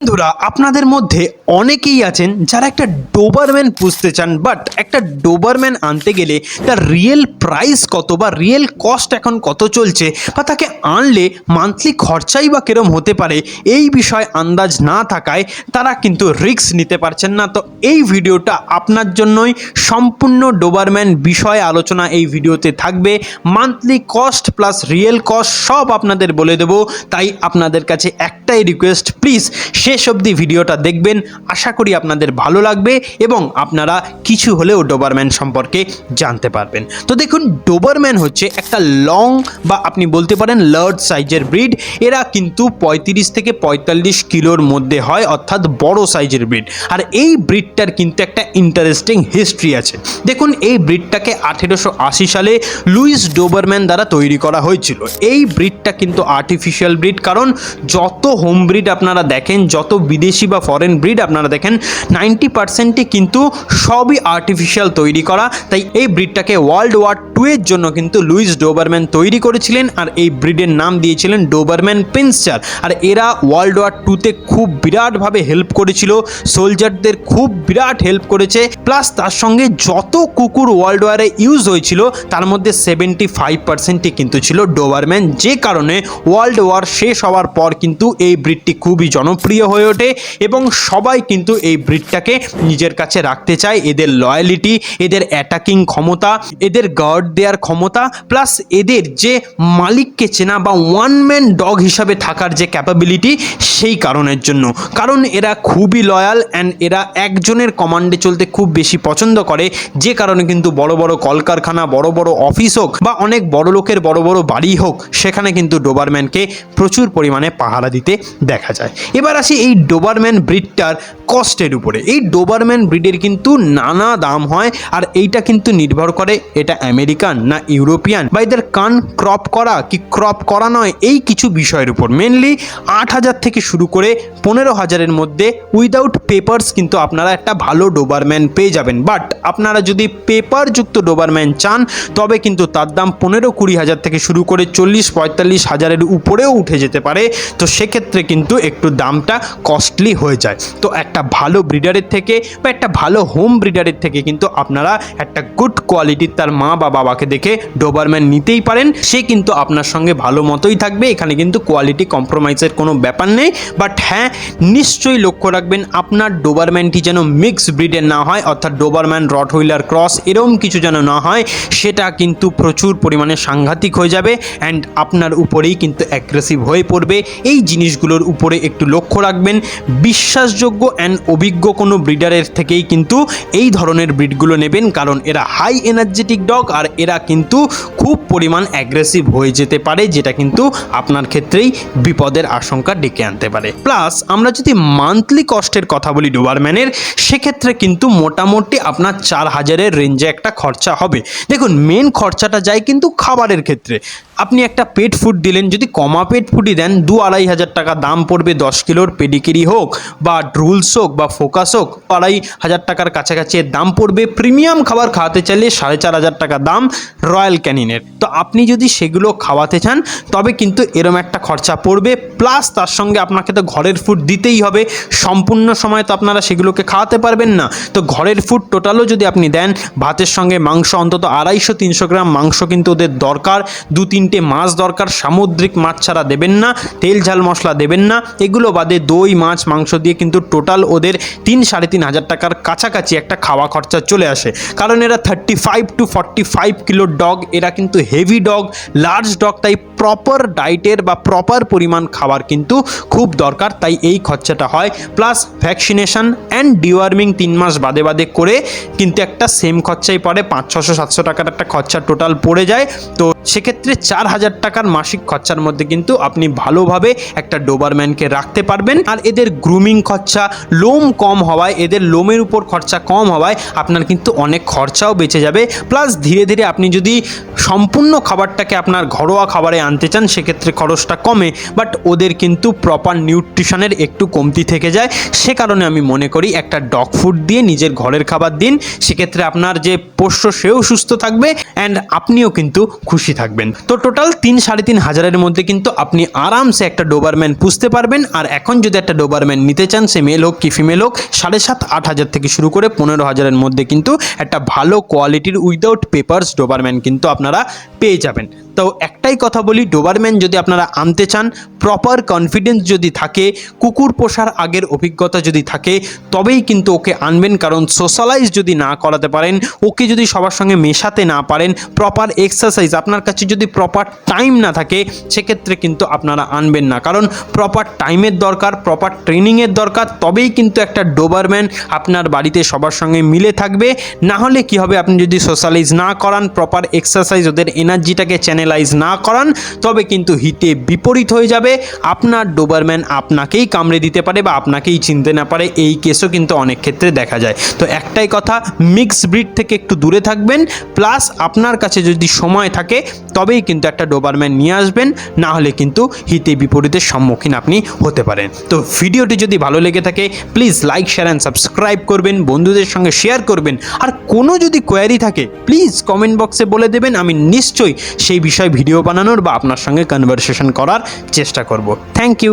বন্ধুরা, আপনাদের মধ্যে অনেকেই আছেন যারা একটা ডোবারম্যান পুষতে চান বাট একটা ডোবারম্যান আনতে গেলে তার রিয়েল প্রাইস কত বা রিয়েল কস্ট এখন কত চলছে বা তাকে আনলে মান্থলি খরচাই বা কিরম হতে পারে, এই বিষয় আন্দাজ না থাকায় তারা কিন্তু রিস্ক নিতে পারছেন না। তো এই ভিডিওটা আপনার জন্যই সম্পূর্ণ ডোবারম্যান বিষয়ে আলোচনা এই ভিডিওতে থাকবে। Monthly cost plus real cost সব আপনাদের বলে দেবো। তাই আপনাদের কাছে একটাই রিকোয়েস্ট প্লিজ শেষ অবধি ভিডিওটা দেখবেন। আশা করি আপনাদের ভালো লাগবে এবং আপনারা কিছু হলেও ডোবারম্যান সম্পর্কে জানতে পারবেন। তো দেখুন, ডোবারম্যান হচ্ছে একটা লং বা আপনি বলতে পারেন লার্জ সাইজের ব্রিড এরা কিন্তু পঁয়ত্রিশ থেকে পঁয়তাল্লিশ কিলোর মধ্যে হয়, অর্থাৎ বড় সাইজের ব্রিড আর এই ব্রিডটার কিন্তু একটা ইন্টারেস্টিং হিস্ট্রি আছে। দেখুন, এই ব্রিডটাকে আঠেরোশো আশি সালে লুইস ডোবারম্যান দ্বারা তৈরি করা হয়েছিল। এই ব্রিডটা কিন্তু আর্টিফিশিয়াল ব্রিড কারণ যত হোম ব্রিড আপনারা দেখেন যত বিদেশি বা ফরেন ব্রিড আপনারা দেখেন নাইনটি পার্সেন্টই কিন্তু সবই আর্টিফিশিয়াল তৈরি করা। তাই এই ব্রিডটাকে ওয়ার্ল্ড ওয়ার টু এর জন্য কিন্তু লুইস ডোবারম্যান তৈরি করেছিলেন আর এই ব্রিডের নাম দিয়েছিলেন ডোবারম্যান পিন্সচার আর এরা ওয়ার্ল্ড ওয়ার টুতে খুব বিরাটভাবে হেল্প করেছিল সোলজারদের খুব বিরাট হেল্প করেছে। প্লাস তার সঙ্গে যত কুকুর ওয়ার্ল্ড ওয়ারে ইউজ হয়েছিল, তার মধ্যে সেভেন্টি ফাইভ পার্সেন্টই কিন্তু ছিল ডোবারম্যান। যে কারণে ওয়ার্ল্ড ওয়ার শেষ হওয়ার পর কিন্তু এই ব্রিডটি খুবই জনপ্রিয় হয়ে ওঠে এবং সবাই কিন্তু এই ব্রিডটাকে নিজের কাছে রাখতে চায়। এদের লয়ালিটি এদের অ্যাটাকিং ক্ষমতা, এদের গার্ড দেওয়ার ক্ষমতা প্লাস এদের যে মালিককে চেনা বা ওয়ান ম্যান ডগ হিসাবে থাকার যে ক্যাপাবিলিটি সেই কারণের জন্য। কারণ এরা খুবই লয়াল অ্যান্ড এরা একজনের কমান্ডে চলতে খুব বেশি পছন্দ করে। যে কারণে কিন্তু বড় বড় কলকারখানা, বড় বড় অফিস হোক বা অনেক বড় লোকের বড় বড় বাড়ি হোক, সেখানে কিন্তু ডোবারম্যানকে প্রচুর পরিমাণে পাহারা দিতে দেখা যায়। এবার আসি এই ডোবারম্যান ব্রিডটার কস্টের উপরে। এই ডোবারম্যান ব্রিডের কিন্তু নানা দাম হয় আর এইটা কিন্তু নির্ভর করে এটা আমেরিকান না ইউরোপিয়ান বা এদের কান ক্রপ করা কি ক্রপ করা নয়, এই কিছু বিষয়ের উপর। মেনলি আট হাজার থেকে শুরু করে পনেরো হাজারের মধ্যে উইদাউট পেপার্স কিন্তু আপনারা একটা ভালো ডোবারম্যান পেয়ে যাবেন। বাট আপনারা যদি পেপারযুক্ত ডোবারম্যান চান, তবে কিন্তু তার দাম পনেরো কুড়ি হাজার থেকে শুরু করে চল্লিশ পঁয়তাল্লিশ হাজারের উপরেও উঠে যেতে পারে। তো সেক্ষেত্রে কিন্তু একটু দামটা কস্টলি হয়ে যায়। তো একটা ভালো ব্রিডারের থেকে বা একটা ভালো হোম ব্রিডারের থেকে কিন্তু আপনারা একটা গুড কোয়ালিটির তার মা বা বাবাকে দেখে ডোবারম্যান নিতেই পারেন। সে কিন্তু আপনার সঙ্গে ভালো মতোই থাকবে। এখানে কিন্তু কোয়ালিটি কম্প্রোমাইজের কোনো ব্যাপার নেই। বাট হ্যাঁ নিশ্চয়ই লক্ষ্য রাখবেন আপনার ডোবারম্যানটি যেন মিক্স ব্রিডের না হয়, অর্থাৎ ডোবারম্যান রট হুইলার ক্রস এরকম কিছু যেন না হয়, সেটা কিন্তু প্রচুর পরিমাণে সাংঘাতিক হয়ে যাবে। অ্যান্ড আপনার উপরেই কিন্তু অ্যাগ্রেসিভ হয়ে পড়বে। এই জিনিসগুলোর উপরে একটু লক্ষ্য রাখবেন। বিশ্বাসযোগ্য অ্যান্ড অভিজ্ঞ কোনো ব্রিডারের থেকেই কিন্তু এই ধরনের ব্রিডগুলো নেবেন, কারণ এরা হাই এনার্জেটিক ডগ আর এরা কিন্তু খুব পরিমাণ অ্যাগ্রেসিভ হয়ে যেতে পারে, যেটা কিন্তু আপনার ক্ষেত্রেই বিপদের আশঙ্কা ডেকে আনতে পারে। প্লাস আমরা যদি মান্থলি কস্টের কথা বলি ডোবারম্যানের সেক্ষেত্রে কিন্তু মোটামুটি আপনার চার হাজারের রেঞ্জে একটা খরচা হবে। দেখুন মেন খরচাটা যায় কিন্তু খাবারের ক্ষেত্রে। আপনি একটা পেট ফুড দিলেন, যদি কমা পেট ফুডই দেন, দু আড়াই হাজার টাকা দাম পড়বে দশ কিলোর পেডিকিরি হোক বা ড্রুলস হোক বা ফোকাস হোক, আড়াই হাজার টাকার কাছাকাছি দাম পড়বে। প্রিমিয়াম খাবার খাওয়াতে চাইলে সাড়ে চার হাজার টাকা দাম রয়্যাল ক্যানিনের তো আপনি যদি সেগুলো খাওয়াতে চান, তবে কিন্তু এরম একটা খরচা পড়বে। প্লাস তার সঙ্গে আপনাকে তো ঘরের ফুড দিতেই হবে। সম্পূর্ণ সময় তো আপনারা সেগুলোকে খাওয়াতে পারবেন না। তো ঘরের ফুড টোটালও যদি আপনি দেন, ভাতের সঙ্গে মাংস অন্তত আড়াইশো তিনশো গ্রাম মাংস কিন্তু ওদের দরকার। দু তিনটে মাছ দরকার, সামুদ্রিক মাছ ছাড়া দেবেন না, তেল ঝাল মশলা দেবেন না, এগুলো বাদে দই, মাছ, মাংস দিয়ে কিন্তু টোটাল ওদের তিন সাড়ে তিন হাজার টাকার কাছাকাছি একটা খাওয়া খরচা চলে আসে। কারণ এরা thirty five to forty five kilo dog এরা কিন্তু হেভি ডগ লার্জ ডগ তাই প্রপার ডায়েটের বা প্রপার পরিমাণ খাবার কিন্তু খুব দরকার, তাই এই খরচাটা হয়। প্লাস ভ্যাকসিনেশন অ্যান্ড ডিওয়ার্মিং তিন মাস বাদে বাদে করে কিন্তু একটা সেম খরচাই পড়ে, পাঁচ, ছশো, সাতশো টাকার একটা খরচা টোটাল পড়ে যায়। তো সেক্ষেত্রে চার হাজার টাকার মাসিক খরচার মধ্যে কিন্তু আপনি ভালোভাবে একটা ডোবারম্যানকে রাখতে পারবেন। আর এদের গ্রুমিং খরচা, লোম কম হওয়ায়, এদের লোমের উপর খরচা কম হওয়ায় আপনার কিন্তু অনেক খরচাও বেঁচে যাবে। প্লাস ধীরে ধীরে আপনি যদি সম্পূর্ণ খাবারটাকে আপনার ঘরোয়া খাবারে আনতে চান, সেক্ষেত্রে খরচটা কমে বাট ওদের কিন্তু প্রপার নিউট্রিশনের একটু কমতি থেকে যায়। সে কারণে আমি মনে করি একটা ডগ ফুড দিয়ে নিজের ঘরের খাবার দিন, সেক্ষেত্রে আপনার যে পোষ্য সেও সুস্থ থাকবে অ্যান্ড আপনিও কিন্তু খুশি থাকবেন। তো টোটাল তিন সাড়ে তিন হাজারের মধ্যে কিন্তু আপনি আরামসে একটা ডোবারম্যান পুষতে পারবেন, আর এখন যদি একটা ডোবারম্যান নিতে চান, সে মেল হোক কি ফিমেল হোক, সাড়ে সাত, আট হাজার থেকে শুরু করে পনেরো হাজারের মধ্যে কিন্তু একটা ভালো কোয়ালিটির উইদাউট পেপারস ডোবারম্যান কিন্তু আপনারা পেয়ে যাবেন। তো একটাই কথা বলি ডোবারম্যান যদি আপনারা আনতে চান প্রপার কনফিডেন্স যদি থাকে, কুকুর পোষার আগের অভিজ্ঞতা যদি থাকে, তবেই কিন্তু ওকে আনবেন, কারণ সোশ্যালাইজ যদি না করাতে পারেন, ওকে যদি সবার সঙ্গে মেশাতে না পারেন প্রপার এক্সারসাইজ আপনার কাছে যদি প্রপার টাইম না থাকে, সেক্ষেত্রে কিন্তু আপনারা আনবেন না। কারণ প্রপার টাইমের দরকার প্রপার ট্রেনিংয়ের দরকার, তবেই কিন্তু একটা ডোবারম্যান আপনার বাড়িতে সবার সঙ্গে মিলে থাকবে। না হলে কি হবে, আপনি যদি সোশ্যালাইজ না করান প্রপার এক্সারসাইজ ওদের এনার্জিটাকে চ্যানেলাইজ না করান, তবে কিন্তু হিতে বিপরীত হয়ে যাবে। আপনার ডোবারম্যান আপনাকেই কামড়ে দিতে পারে বা আপনাকেই চিনতে না পারে, এই কেসও কিন্তু অনেক ক্ষেত্রে দেখা যায়। তো একটাই কথা, মিক্স ব্রিড থেকে একটু দূরে থাকবেন, প্লাস আপনার কাছে যদি সময় থাকে তবেই কিন্তু একটা ডোবারম্যান নিয়ে আসবেন, না হলে কিন্তু হিতে বিপরীতের সম্মুখীন আপনি হতে পারেন। তো ভিডিওটি যদি ভালো লেগে থাকে please like share and subscribe করবেন, বন্ধুদের সঙ্গে শেয়ার করবেন। আর কোনো যদি কোয়ারি থাকে প্লিজ কমেন্ট বক্সে বলে দেবেন, আমি নিশ্চয়ই সেই বিষয়ে ভিডিও বানানোর বা আপনার সঙ্গে কনভারসেশন করার চেষ্টা করব। Thank you